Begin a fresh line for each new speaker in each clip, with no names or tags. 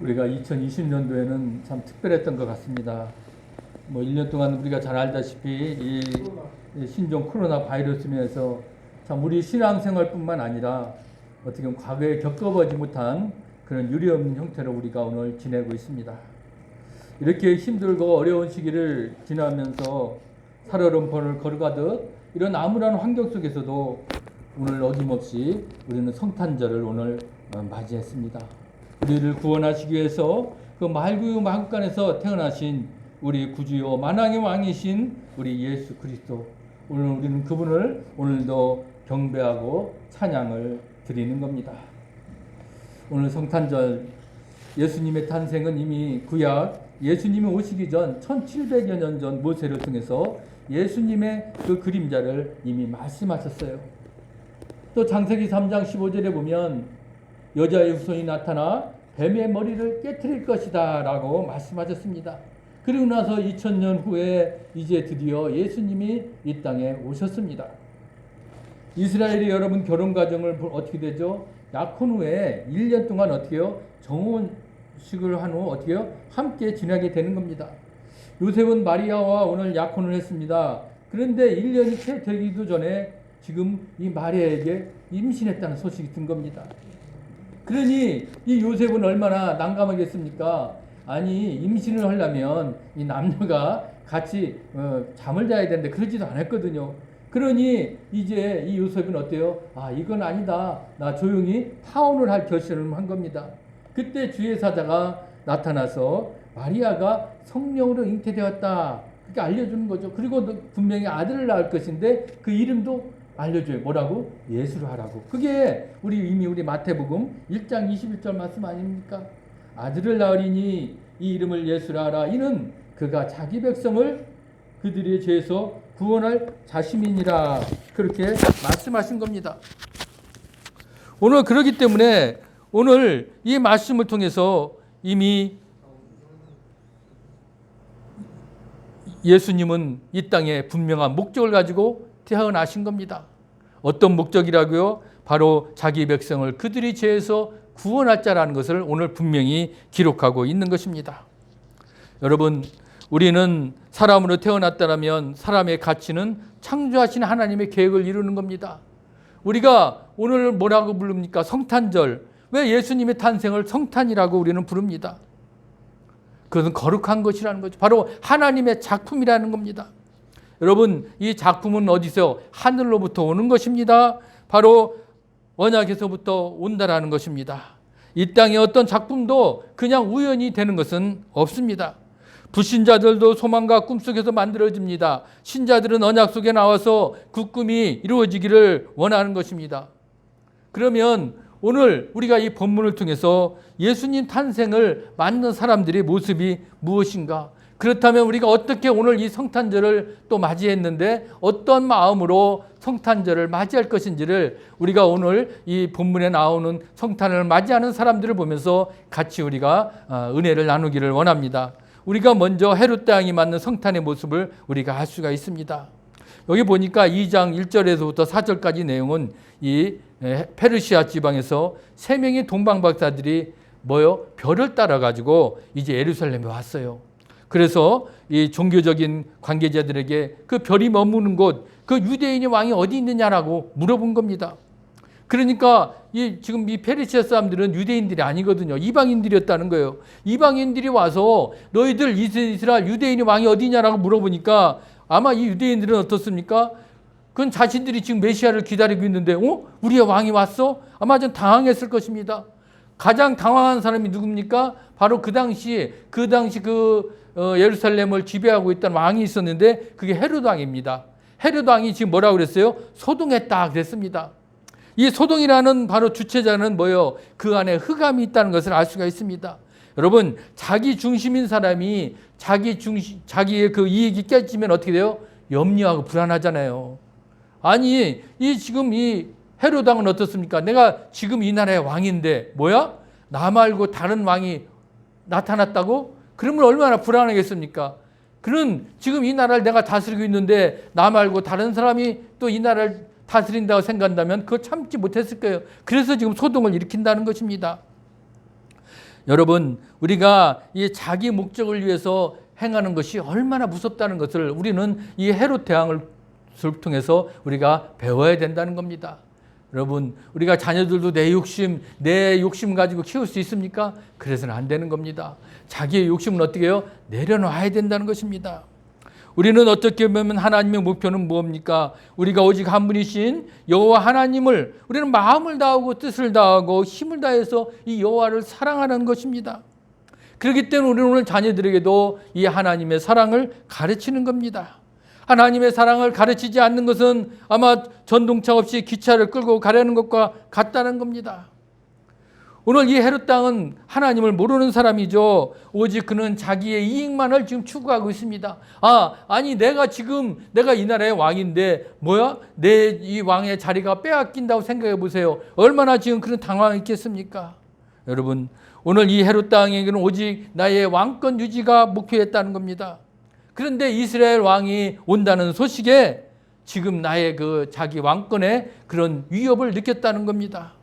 우리가 2020년도에는 참 특별했던 것 같습니다. 뭐 1년 동안 우리가 잘 알다시피 이, 이 신종 코로나 바이러스면서 참 우리 신앙생활뿐만 아니라 어떻게 보면 과거에 겪어보지 못한 그런 유리없는 형태로 우리가 오늘 지내고 있습니다. 이렇게 힘들고 어려운 시기를 지나면서 살얼음번을 걸어가듯 이런 암울한 환경 속에서도 오늘 어김없이 우리는 성탄절을 오늘 어, 맞이했습니다. 우리를 구원하시기 위해서 그 말구유 마국간에서 태어나신 우리 구주요 만왕의 왕이신 우리 예수 그리스도 오늘 우리는 그분을 오늘도 경배하고 찬양을 드리는 겁니다. 오늘 성탄절 예수님의 탄생은 이미 구약 예수님이 오시기 전 1700여 년 전 모세를 통해서 예수님의 그 그림자를 이미 말씀하셨어요. 또 장세기 3장 15절에 보면 여자의 후손이 나타나 뱀의 머리를 깨뜨릴 것이다 라고 말씀하셨습니다. 그리고 나서 2000년 후에 이제 드디어 예수님이 이 땅에 오셨습니다. 이스라엘이 여러분 결혼 과정을 어떻게 되죠? 약혼 후에 1년 동안 어떻게요? 정혼식을 한 후 어떻게요? 함께 지내게 되는 겁니다. 요셉은 마리아와 오늘 약혼을 했습니다. 그런데 1년이 채 되기도 전에 지금 이 마리아에게 임신했다는 소식이 든 겁니다. 그러니 이 요셉은 얼마나 난감하겠습니까? 아니 임신을 하려면 이 남녀가 같이 어, 잠을 자야 되는데 그러지도 않았거든요. 그러니 이제 이 요셉은 어때요? 아 이건 아니다. 나 조용히 파혼을 할 결심을 한 겁니다. 그때 주의 사자가 나타나서 마리아가 성령으로 잉태되었다. 그렇게 알려주는 거죠. 그리고 분명히 아들을 낳을 것인데 그 이름도 알려줘요. 뭐라고? 예수로 하라고. 그게 우리 이미 우리 마태복음 1장 21절 말씀 아닙니까? 아들을 낳으리니 이 이름을 예수라 하라. 이는 그가 자기 백성을 그들의 죄에서 구원할 자신이니라. 그렇게 말씀하신 겁니다. 오늘 그러기 때문에 오늘 이 말씀을 통해서 이미 예수님은 이 땅에 분명한 목적을 가지고 태어나신 겁니다. 어떤 목적이라고요? 바로 자기 백성을 그들이 죄에서 구원할 자라는 것을 오늘 분명히 기록하고 있는 것입니다. 여러분, 우리는 사람으로 태어났다면 사람의 가치는 창조하신 하나님의 계획을 이루는 겁니다. 우리가 오늘 뭐라고 부릅니까? 성탄절. 왜 예수님의 탄생을 성탄이라고 우리는 부릅니다. 그것은 거룩한 것이라는 거죠. 바로 하나님의 작품이라는 겁니다. 여러분, 이 작품은 어디서 하늘로부터 오는 것입니다. 바로 언약에서부터 온다라는 것입니다. 이 땅의 어떤 작품도 그냥 우연히 되는 것은 없습니다. 불신자들도 소망과 꿈속에서 만들어집니다. 신자들은 언약 속에 나와서 그 꿈이 이루어지기를 원하는 것입니다. 그러면 오늘 우리가 이 본문을 통해서 예수님 탄생을 맞는 사람들의 모습이 무엇인가? 그렇다면 우리가 어떻게 오늘 이 성탄절을 또 맞이했는데 어떤 마음으로 성탄절을 맞이할 것인지를 우리가 오늘 이 본문에 나오는 성탄을 맞이하는 사람들을 보면서 같이 우리가 어, 은혜를 나누기를 원합니다. 우리가 먼저 헤롯 땅이 맞는 성탄의 모습을 우리가 알 수가 있습니다. 여기 보니까 2장 1절에서부터 4절까지 내용은 이 페르시아 지방에서 세 명의 동방 박사들이 뭐요? 별을 따라 가지고 이제 예루살렘에 왔어요. 그래서 이 종교적인 관계자들에게 그 별이 머무는 곳, 그 유대인의 왕이 어디 있느냐라고 물어본 겁니다. 그러니까 이 지금 이 페르시아 사람들은 유대인들이 아니거든요. 이방인들이었다는 거예요. 이방인들이 와서 너희들 이스라엘 유대인의 왕이 어디냐라고 물어보니까 아마 이 유대인들은 어떻습니까? 그건 자신들이 지금 메시아를 기다리고 있는데, 어? 우리의 왕이 왔어? 아마 좀 당황했을 것입니다. 가장 당황한 사람이 누굽니까? 바로 그 당시, 그 당시 그 어, 예루살렘을 지배하고 있던 왕이 있었는데, 그게 헤롯 왕입니다. 헤롯 왕이 지금 뭐라고 그랬어요? 소동했다 그랬습니다. 이 소동이라는 바로 주체자는 뭐요? 그 안에 흑암이 있다는 것을 알 수가 있습니다. 여러분, 자기 중심인 사람이 자기 중심, 자기의 그 이익이 깨지면 어떻게 돼요? 염려하고 불안하잖아요. 아니, 이 지금 이 헤로당은 어떻습니까? 내가 지금 이 나라의 왕인데, 뭐야? 나 말고 다른 왕이 나타났다고? 그러면 얼마나 불안하겠습니까? 그는 지금 이 나라를 내가 다스리고 있는데, 나 말고 다른 사람이 또 이 나라를 다스린다고 생각한다면 그거 참지 못했을 거예요. 그래서 지금 소동을 일으킨다는 것입니다. 여러분, 우리가 이 자기 목적을 위해서 행하는 것이 얼마나 무섭다는 것을 우리는 이 헤롯 대왕을 통해서 우리가 배워야 된다는 겁니다. 여러분, 우리가 자녀들도 내 욕심, 내 욕심 가지고 키울 수 있습니까? 그래서는 안 되는 겁니다. 자기의 욕심은 어떻게 해요? 내려놔야 된다는 것입니다. 우리는 어떻게 보면 하나님의 목표는 무엇입니까? 우리가 오직 한 분이신 여호와 하나님을 우리는 마음을 다하고 뜻을 다하고 힘을 다해서 이 여호와를 사랑하는 것입니다. 그렇기 때문에 우리는 오늘 자녀들에게도 이 하나님의 사랑을 가르치는 겁니다. 하나님의 사랑을 가르치지 않는 것은 아마 전동차 없이 기차를 끌고 가려는 것과 같다는 겁니다. 오늘 이 헤롯 땅은 하나님을 모르는 사람이죠. 오직 그는 자기의 이익만을 지금 추구하고 있습니다. 아, 아니 내가 지금 내가 이 나라의 왕인데 뭐야? 내 이 왕의 자리가 빼앗긴다고 생각해 보세요. 얼마나 지금 그런 당황이 있겠습니까? 여러분, 오늘 이 헤롯 땅에게는 오직 나의 왕권 유지가 목표였다는 겁니다. 그런데 이스라엘 왕이 온다는 소식에 지금 나의 그 자기 왕권에 그런 위협을 느꼈다는 겁니다.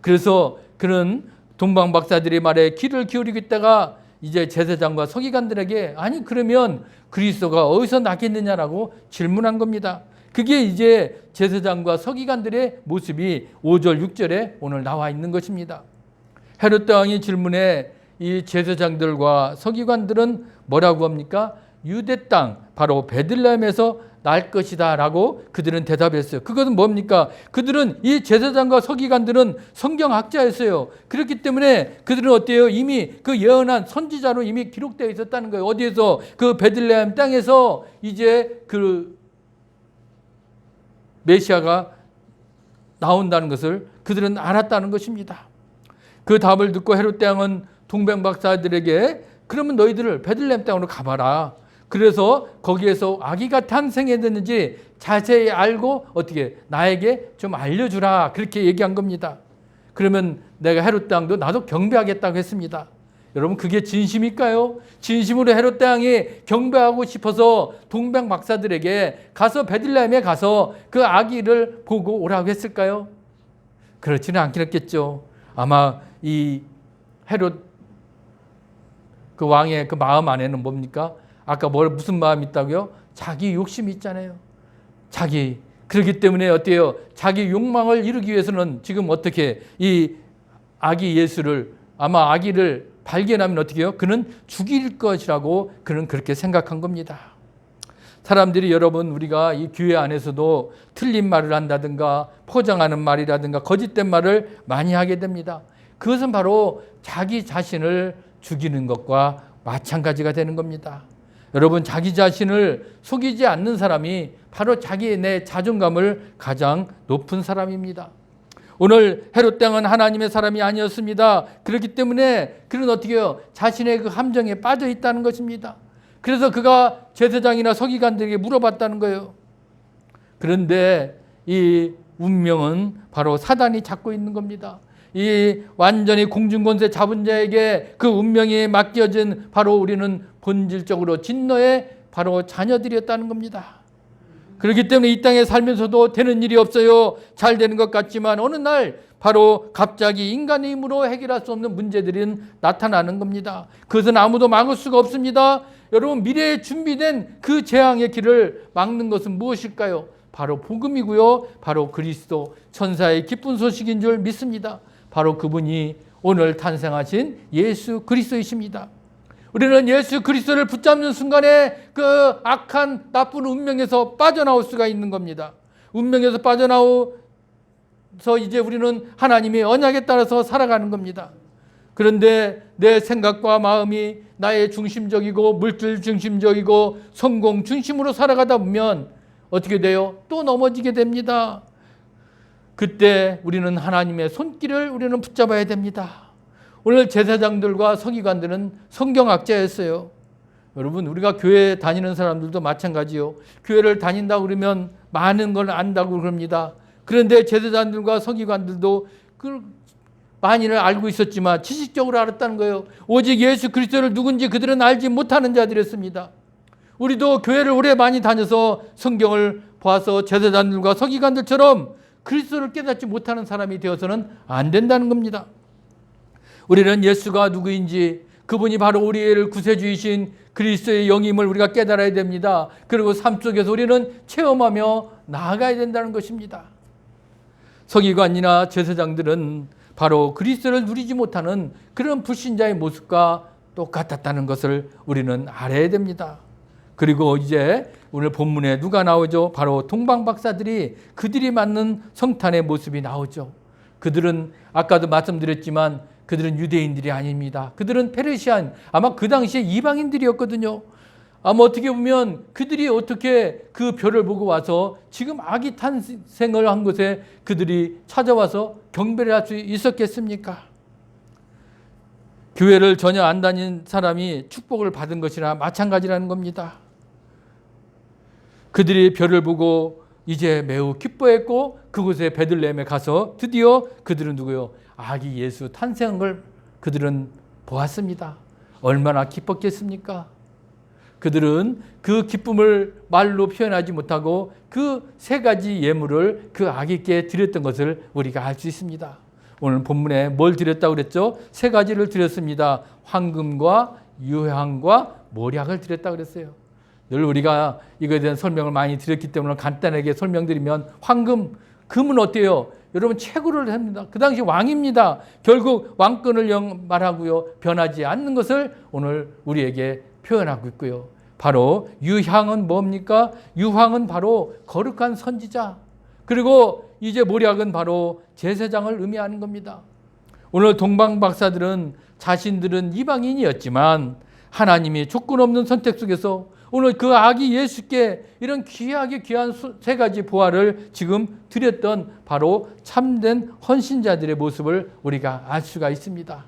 그래서 그런 동방 박사들의 말에 귀를 기울이고 있다가 이제 제사장과 서기관들에게 아니 그러면 그리스도가 어디서 나겠느냐라고 질문한 겁니다. 그게 이제 제사장과 서기관들의 모습이 5절 6절에 오늘 나와 있는 것입니다. 헤롯 왕의 질문에 이 제사장들과 서기관들은 뭐라고 합니까? 유대 땅 바로 베들레헴에서 날 것이다라고 그들은 대답했어요. 그것은 뭡니까? 그들은 이 제사장과 서기관들은 성경학자였어요. 그렇기 때문에 그들은 어때요? 이미 그 예언한 선지자로 이미 기록되어 있었다는 거예요. 어디에서 그 베들레헴 땅에서 이제 그 메시아가 나온다는 것을 그들은 알았다는 것입니다. 그 답을 듣고 헤롯 대왕은 동방 박사들에게 그러면 너희들을 베들레헴 땅으로 가봐라. 그래서 거기에서 아기가 탄생했는지 자세히 알고 어떻게 나에게 좀 알려주라 그렇게 얘기한 겁니다. 그러면 내가 헤롯 땅도 나도 경배하겠다고 했습니다. 여러분 그게 진심일까요? 진심으로 헤롯 땅이 경배하고 싶어서 동방 박사들에게 가서 베들레헴에 가서 그 아기를 보고 오라고 했을까요? 그렇지는 않겠죠. 아마 이 헤롯 그 왕의 그 마음 안에는 뭡니까? 아까 뭘 무슨 마음이 있다고요? 자기 욕심이 있잖아요. 자기 그렇기 때문에 어때요? 자기 욕망을 이루기 위해서는 지금 어떻게 이 아기 예수를 아마 아기를 발견하면 어떻게 해요? 그는 죽일 것이라고 그는 그렇게 생각한 겁니다. 사람들이 여러분 우리가 이 교회 안에서도 틀린 말을 한다든가 포장하는 말이라든가 거짓된 말을 많이 하게 됩니다. 그것은 바로 자기 자신을 죽이는 것과 마찬가지가 되는 겁니다. 여러분 자기 자신을 속이지 않는 사람이 바로 자기의 내 자존감을 가장 높은 사람입니다. 오늘 헤롯 땅은 하나님의 사람이 아니었습니다. 그렇기 때문에 그는 어떻게 해요? 자신의 그 함정에 빠져 있다는 것입니다. 그래서 그가 제사장이나 서기관들에게 물어봤다는 거예요. 그런데 이 운명은 바로 사단이 잡고 있는 겁니다. 이 완전히 공중권세 잡은 자에게 그 운명이 맡겨진 바로 우리는 본질적으로 진노의 바로 자녀들이었다는 겁니다. 그렇기 때문에 이 땅에 살면서도 되는 일이 없어요. 잘 되는 것 같지만 어느 날 바로 갑자기 인간의 힘으로 해결할 수 없는 문제들이 나타나는 겁니다. 그것은 아무도 막을 수가 없습니다. 여러분 미래에 준비된 그 재앙의 길을 막는 것은 무엇일까요? 바로 복음이고요. 바로 그리스도 천사의 기쁜 소식인 줄 믿습니다. 바로 그분이 오늘 탄생하신 예수 그리스도이십니다. 우리는 예수 그리스도를 붙잡는 순간에 그 악한 나쁜 운명에서 빠져나올 수가 있는 겁니다. 운명에서 빠져나오서 이제 우리는 하나님의 언약에 따라서 살아가는 겁니다. 그런데 내 생각과 마음이 나의 중심적이고 물질 중심적이고 성공 중심으로 살아가다 보면 어떻게 돼요? 또 넘어지게 됩니다. 그때 우리는 하나님의 손길을 우리는 붙잡아야 됩니다. 오늘 제사장들과 서기관들은 성경학자였어요. 여러분 우리가 교회 다니는 사람들도 마찬가지요. 교회를 다닌다 그러면 많은 걸 안다고 그럽니다. 그런데 제사장들과 서기관들도 그 많이를 알고 있었지만 지식적으로 알았다는 거예요. 오직 예수 그리스도를 누군지 그들은 알지 못하는 자들이었습니다. 우리도 교회를 오래 많이 다녀서 성경을 봐서 제사장들과 서기관들처럼 그리스도를 깨닫지 못하는 사람이 되어서는 안 된다는 겁니다. 우리는 예수가 누구인지 그분이 바로 우리를 구세주이신 그리스도의 영임을 우리가 깨달아야 됩니다. 그리고 삶 속에서 우리는 체험하며 나아가야 된다는 것입니다. 서기관이나 제사장들은 바로 그리스도를 누리지 못하는 그런 불신자의 모습과 똑같았다는 것을 우리는 알아야 됩니다. 그리고 이제 오늘 본문에 누가 나오죠? 바로 동방 박사들이 그들이 맞는 성탄의 모습이 나오죠. 그들은 아까도 말씀드렸지만 그들은 유대인들이 아닙니다. 그들은 페르시안 아마 그 당시에 이방인들이었거든요. 아마 어떻게 보면 그들이 어떻게 그 별을 보고 와서 지금 아기 탄생을 한 곳에 그들이 찾아와서 경배를 할 수 있었겠습니까? 교회를 전혀 안 다닌 사람이 축복을 받은 것이나 마찬가지라는 겁니다. 그들이 별을 보고 이제 매우 기뻐했고 그곳에 베들레헴에 가서 드디어 그들은 누구요? 아기 예수 탄생한 걸 그들은 보았습니다. 얼마나 기뻤겠습니까? 그들은 그 기쁨을 말로 표현하지 못하고 그 세 가지 예물을 그 아기께 드렸던 것을 우리가 알 수 있습니다. 오늘 본문에 뭘 드렸다고 그랬죠? 세 가지를 드렸습니다. 황금과 유향과 모략을 드렸다고 그랬어요. 늘 우리가 이거에 대한 설명을 많이 드렸기 때문에 간단하게 설명드리면 황금, 금은 어때요? 여러분 최고를 합니다. 그 당시 왕입니다. 결국 왕권을 영 말하고요. 변하지 않는 것을 오늘 우리에게 표현하고 있고요. 바로 유향은 뭡니까? 유황은 바로 거룩한 선지자. 그리고 이제 모략은 바로 제사장을 의미하는 겁니다. 오늘 동방 박사들은 자신들은 이방인이었지만 하나님이 조건 없는 선택 속에서 오늘 그 아기 예수께 이런 귀하게 귀한 세 가지 보화를 지금 드렸던 바로 참된 헌신자들의 모습을 우리가 알 수가 있습니다.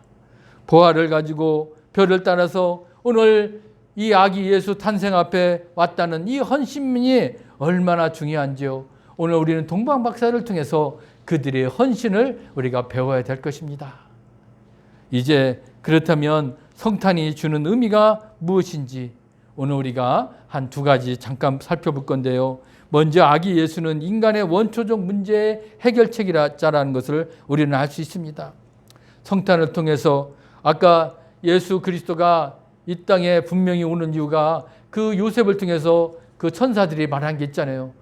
보화를 가지고 별을 따라서 오늘 이 아기 예수 탄생 앞에 왔다는 이 헌신이 얼마나 중요한지요. 오늘 우리는 동방 박사를 통해서 그들의 헌신을 우리가 배워야 될 것입니다. 이제 그렇다면 성탄이 주는 의미가 무엇인지 오늘 우리가 한 두 가지 잠깐 살펴볼 건데요. 먼저 아기 예수는 인간의 원초적 문제의 해결책이라는 것을 우리는 알 수 있습니다. 성탄을 통해서 아까 예수 그리스도가 이 땅에 분명히 오는 이유가 그 요셉을 통해서 그 천사들이 말한 게 있잖아요.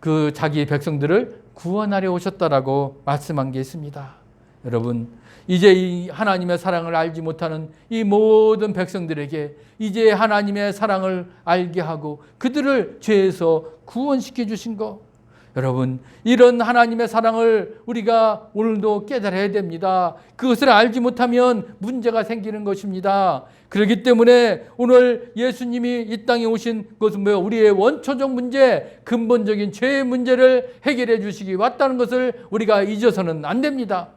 그 자기 백성들을 구원하려 오셨다라고 말씀한 게 있습니다. 여러분, 이제 이 하나님의 사랑을 알지 못하는 이 모든 백성들에게 이제 하나님의 사랑을 알게 하고 그들을 죄에서 구원시켜 주신 거. 여러분, 이런 하나님의 사랑을 우리가 오늘도 깨달아야 됩니다. 그것을 알지 못하면 문제가 생기는 것입니다. 그렇기 때문에 오늘 예수님이 이 땅에 오신 것은 뭐예요? 우리의 원초적 문제, 근본적인 죄의 문제를 해결해 주시기 왔다는 것을 우리가 잊어서는 안 됩니다.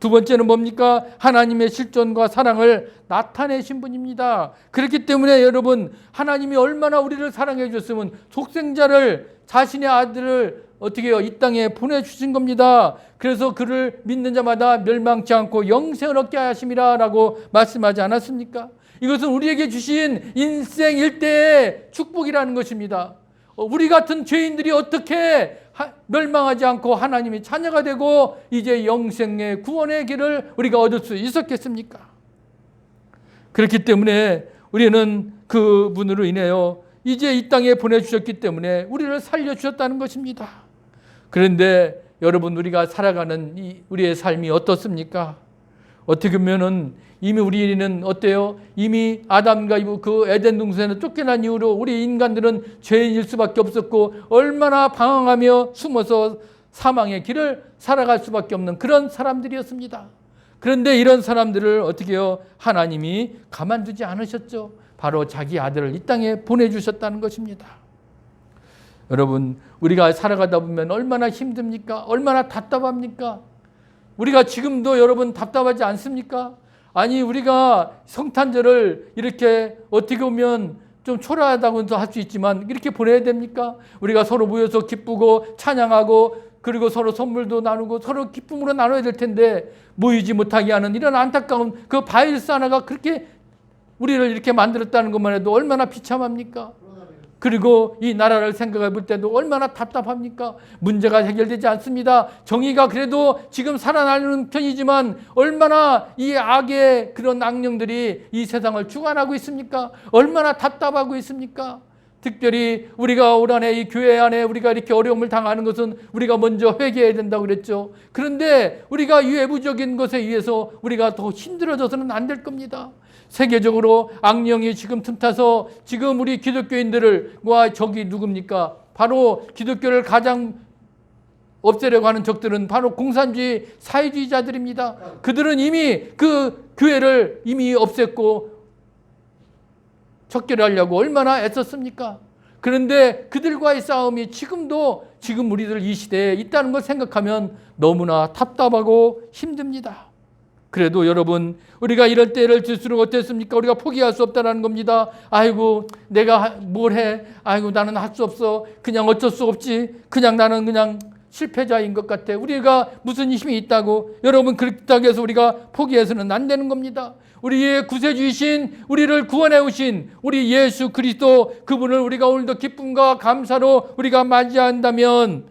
두 번째는 뭡니까? 하나님의 실존과 사랑을 나타내신 분입니다. 그렇기 때문에 여러분, 하나님이 얼마나 우리를 사랑해 줬으면 속생자를 자신의 아들을 어떻게 해요? 이 땅에 보내주신 겁니다. 그래서 그를 믿는 자마다 멸망치 않고 영생을 얻게 하심이라 라고 말씀하지 않았습니까? 이것은 우리에게 주신 인생 일대의 축복이라는 것입니다. 어, 우리 같은 죄인들이 어떻게 멸망하지 않고 하나님이 자녀가 되고 이제 영생의 구원의 길을 우리가 얻을 수 있었겠습니까? 그렇기 때문에 우리는 그 분으로 인해요. 이제 이 땅에 보내주셨기 때문에 우리를 살려주셨다는 것입니다. 그런데 여러분 우리가 살아가는 이 우리의 삶이 어떻습니까? 어떻게 보면은 이미 우리는 어때요? 이미 아담과 그 에덴 동산에 쫓겨난 이후로 우리 인간들은 죄인일 수밖에 없었고 얼마나 방황하며 숨어서 사망의 길을 살아갈 수밖에 없는 그런 사람들이었습니다. 그런데 이런 사람들을 어떻게 요 하나님이 가만두지 않으셨죠. 바로 자기 아들을 이 땅에 보내주셨다는 것입니다. 여러분, 우리가 살아가다 보면 얼마나 힘듭니까? 얼마나 답답합니까? 우리가 지금도 여러분 답답하지 않습니까? 아니, 우리가 성탄절을 이렇게 어떻게 보면 좀 초라하다고도 할 수 있지만 이렇게 보내야 됩니까? 우리가 서로 모여서 기쁘고 찬양하고 그리고 서로 선물도 나누고 서로 기쁨으로 나눠야 될 텐데 모이지 못하게 하는 이런 안타까운 그 바이러스 하나가 그렇게 우리를 이렇게 만들었다는 것만 해도 얼마나 비참합니까? 그리고 이 나라를 생각해 볼 때도 얼마나 답답합니까? 문제가 해결되지 않습니다. 정의가 그래도 지금 살아나는 편이지만 얼마나 이 악의 그런 악령들이 이 세상을 주관하고 있습니까? 얼마나 답답하고 있습니까? 특별히 우리가 올 한해 이 교회 안에 우리가 이렇게 어려움을 당하는 것은 우리가 먼저 회개해야 된다고 그랬죠. 그런데 우리가 이 외부적인 것에 의해서 우리가 더 힘들어져서는 안 될 겁니다. 세계적으로 악령이 지금 틈타서 지금 우리 기독교인들과 적이 누굽니까? 바로 기독교를 가장 없애려고 하는 적들은 바로 공산주의 사회주의자들입니다. 그들은 이미 그 교회를 이미 없앴고 척결하려고 얼마나 애썼습니까? 그런데 그들과의 싸움이 지금도 지금 우리들 이 시대에 있다는 걸 생각하면 너무나 답답하고 힘듭니다. 그래도 여러분 우리가 이럴 때를 질수록 어땠습니까? 우리가 포기할 수 없다는 겁니다. 아이고 내가 뭘 해? 아이고 나는 할 수 없어. 그냥 어쩔 수 없지. 그냥 나는 그냥 실패자인 것 같아. 우리가 무슨 힘이 있다고 여러분 그렇다고 해서 우리가 포기해서는 안 되는 겁니다. 우리의 구세주이신 우리를 구원해 오신 우리 예수 그리스도 그분을 우리가 오늘도 기쁨과 감사로 우리가 맞이한다면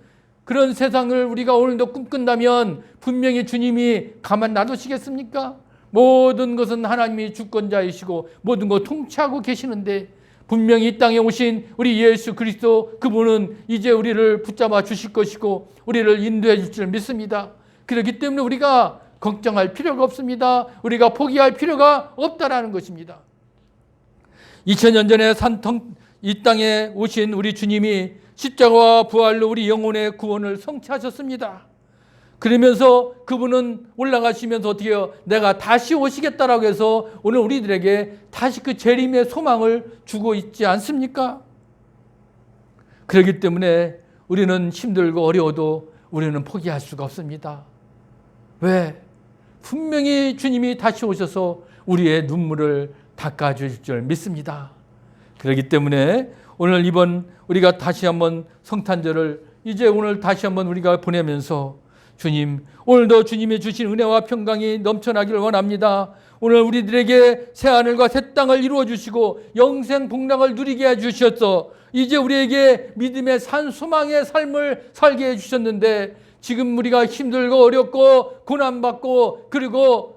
그런 세상을 우리가 오늘도 꿈꾼다면 분명히 주님이 가만 놔두시겠습니까? 모든 것은 하나님이 주권자이시고 모든 것 통치하고 계시는데 분명히 이 땅에 오신 우리 예수 그리스도 그분은 이제 우리를 붙잡아 주실 것이고 우리를 인도해 줄 줄 믿습니다. 그렇기 때문에 우리가 걱정할 필요가 없습니다. 우리가 포기할 필요가 없다라는 것입니다. 2000년 전에 산통 이 땅에 오신 우리 주님이 십자가와 부활로 우리 영혼의 구원을 성취하셨습니다. 그러면서 그분은 올라가시면서 어떻게 해요? 내가 다시 오시겠다라고 해서 오늘 우리들에게 다시 그 재림의 소망을 주고 있지 않습니까? 그렇기 때문에 우리는 힘들고 어려워도 우리는 포기할 수가 없습니다. 왜? 분명히 주님이 다시 오셔서 우리의 눈물을 닦아주실 줄 믿습니다. 그렇기 때문에 오늘 이번 우리가 다시 한번 성탄절을 이제 오늘 다시 한번 우리가 보내면서 주님 오늘도 주님이 주신 은혜와 평강이 넘쳐나기를 원합니다. 오늘 우리들에게 새 하늘과 새 땅을 이루어 주시고 영생 복락을 누리게 해 주셨어. 이제 우리에게 믿음의 산 소망의 삶을 살게 해 주셨는데 지금 우리가 힘들고 어렵고 고난받고 그리고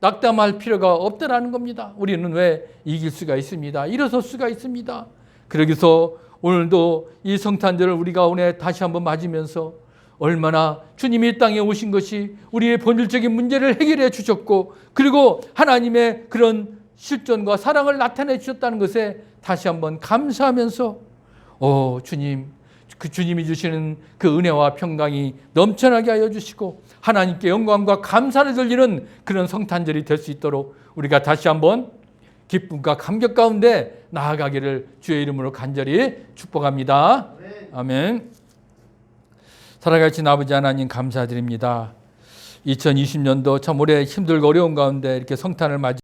낙담할 필요가 없다라는 겁니다. 우리는 왜 이길 수가 있습니다. 일어설 수가 있습니다. 그러기서 오늘도 이 성탄절을 우리가 오늘 다시 한번 맞으면서 얼마나 주님이 이 땅에 오신 것이 우리의 본질적인 문제를 해결해 주셨고 그리고 하나님의 그런 실존과 사랑을 나타내 주셨다는 것에 다시 한번 감사하면서 오 주님 그 주님이 주시는 그 은혜와 평강이 넘쳐나게 하여 주시고 하나님께 영광과 감사를 돌리는 그런 성탄절이 될 수 있도록 우리가 다시 한번 기쁨과 감격 가운데 나아가기를 주의 이름으로 간절히 축복합니다. 아멘. 살아가신 아버지 하나님 감사드립니다. 2020년도 참 올해 힘들고 어려운 가운데 이렇게 성탄을 맞이